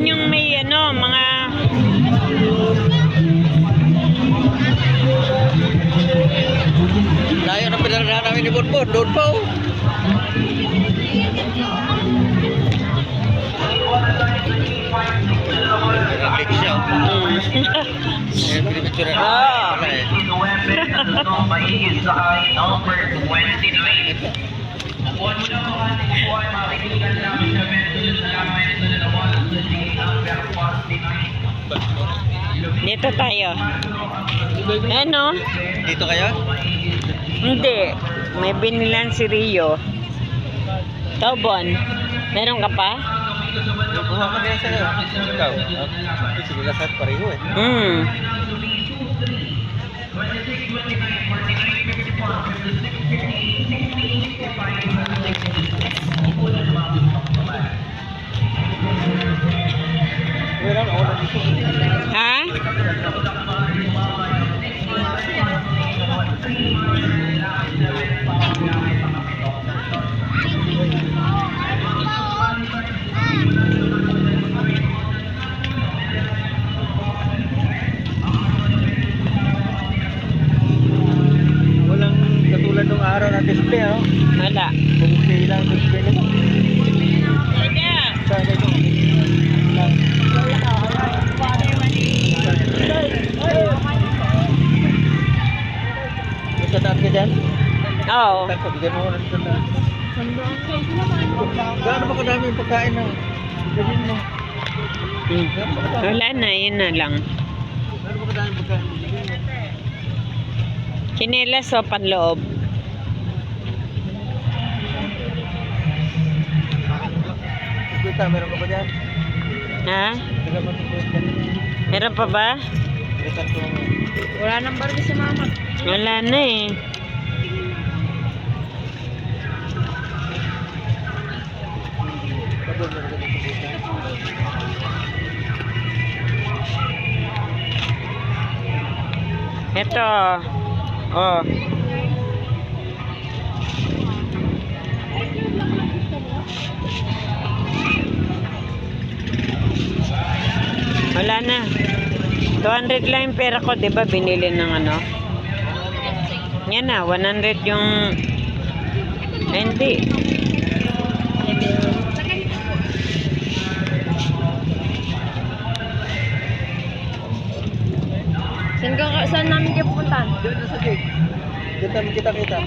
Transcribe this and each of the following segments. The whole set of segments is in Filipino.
Yan yung may ano, mga... Layo na pinaranahan namin ni Bonbon. Doon pinipicture na. Ah. Eh. Dito tayo. Ano? Dito kayo? Hindi. May binilan si Rio. Tobon. Meron ka pa? Buha ka din sa'yo. Ikaw? Sige, lahat pareho eh. Hmm. Na dito. Ha? Bigyan mo ko ng kataan. Gaano ba kadami yung pagkain na? Gawin mo. Wala na, yun na lang. Gaano ba kadami yung pagkain. Chinelas o panloob? Kita, meron ka ba dyan? Ha? Meron pa ba? Wala nang Barbie si mama. Wala na eh. Ito. Oh. Wala na. 200 lang pera ko, 'di ba? Binili ng ano. Yan na, 100 yung Ay, hindi. Doon namin kita-kita.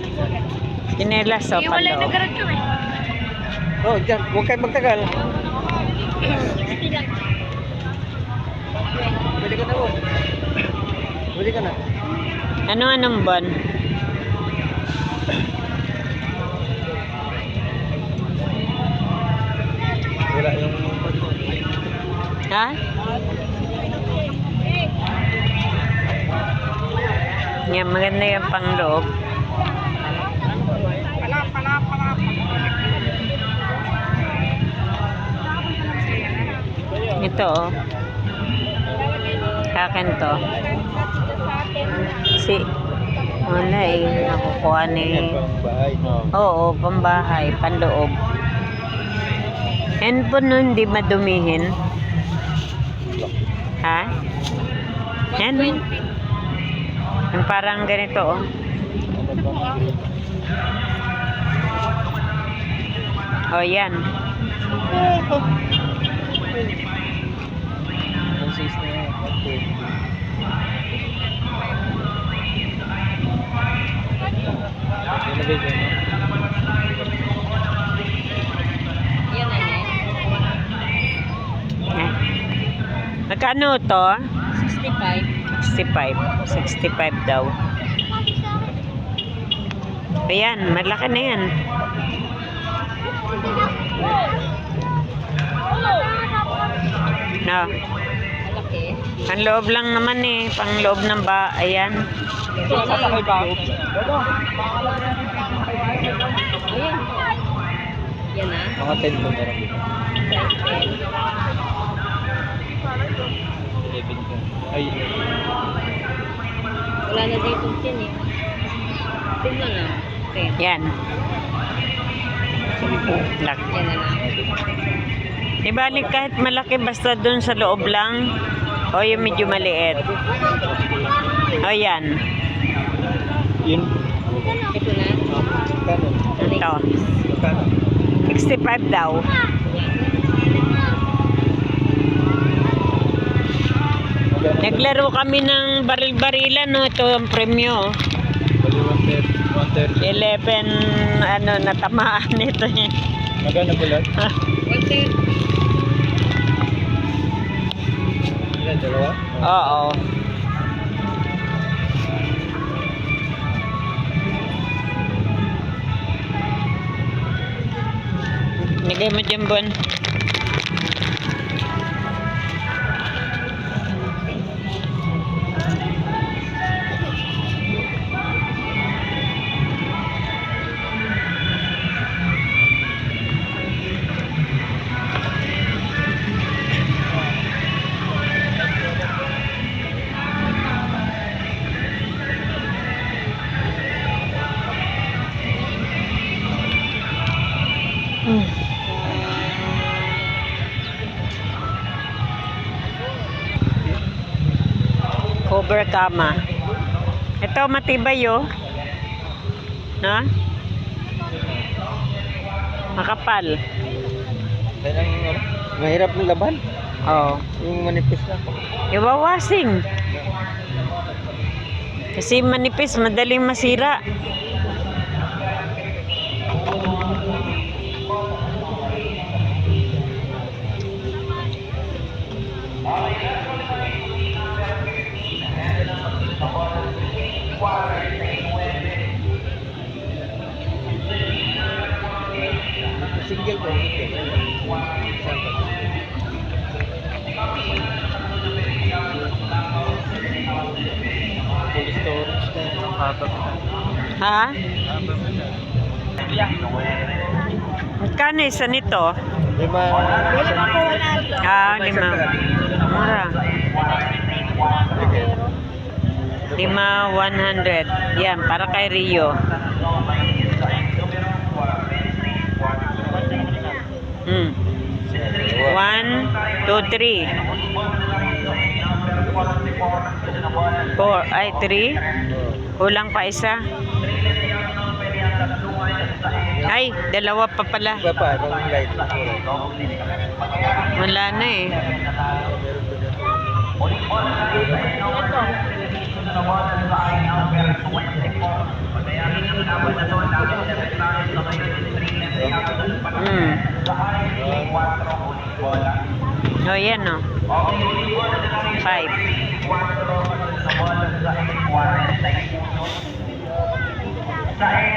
Chinelas o Yung wala panloob. nag-garage kami. Oh, dyan. Huwag kayo magtagal. Pwede ka na oh. Pwede ka na. Ano anong bon? Wala yung... Ha? Yan, maganda yung pangloob. Ito oh. Sa akin to. Si wala eh. Nakukuha ni... bahay. Oo, pambahay, panloob. Handphone nun, hindi madumihin. Ha? Yan. Yung parang ganito, oh. Oh, yan. Consist na yan. Okay. Yan na bigyan mo. Yan na yan. Magkano to? 65. 65. 65 daw. Ayan, malaki na yan. No. Ang loob lang naman eh. Pang loob ng ba. Ayan. Yan na. Mga 10 mo meron dito. 11 ka. Ay, Wala na dito tin eh. Tin na lang. Tin. Yan. Laki. Yan na lang. Di balik kahit malaki basta doon sa loob lang. O yung medyo maliit. O yan. Yun. Ito na. Ito. Kano? 65 daw. Naglaro kami ng baril-barilan, no? Ito ang premyo. Bali 130. 11, ano, natamaan nito eh. Magkano bulat? Wante. Ilan, dalawa? Oo. Nigay mo dyan, Bon. Cover kama. Ito matibay oh. Na? Makapal. Kaya ang ano, mahirap ng laban. Oh. Yung manipis na. Iwawasing. Kasi manipis, madaling masira. Single ko. Full storage na yung haba mo. Ha? Haba mo na. Magkano isa nito? Lima. Ah, lima. Mura. Lima, 100. Yan, para kay Rio. One, two, three. Four. Ay, three. Kulang pa isa. Ay, dalawa pa pala. Wala na eh. Oh, yan oh. Five.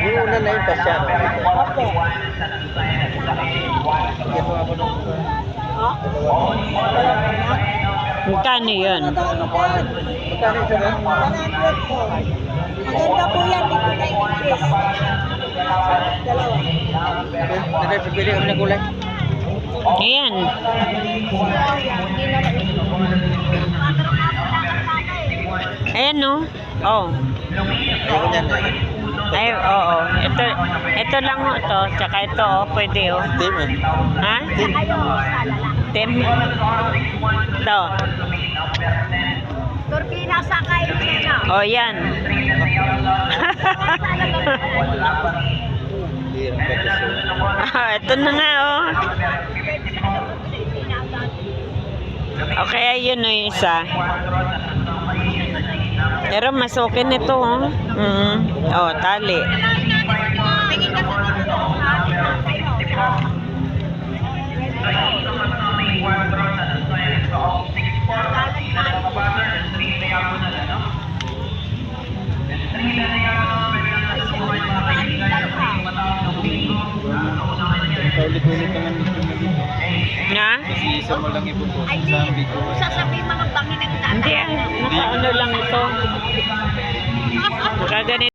Yung una na yung pasya. Opo. Ng Magkano yun? Magkano ito na? Maganda po yan, di po na-increase. Dalawa. Nanay, pipili kami ng kulay. Ayan. Ayan no. Oh. Eh. Ay, oo. Ito, ito lang oh, to. Tsaka ito, oh. Pwede, oh. Team eh. Ha? Tim? Ito. Turkina sa kayo na. Oh, yan. Ito na nga, oh. Okay, ayun oh, yung isa. Pero mas okay nito, oh. Mm Oh, tali. Paulit-ulit naman isa mo lang ibubuso Ay, sa di. video. Sasabihin mga bangin ng Hindi, ah. Naka ano lang ito. Nakaganito.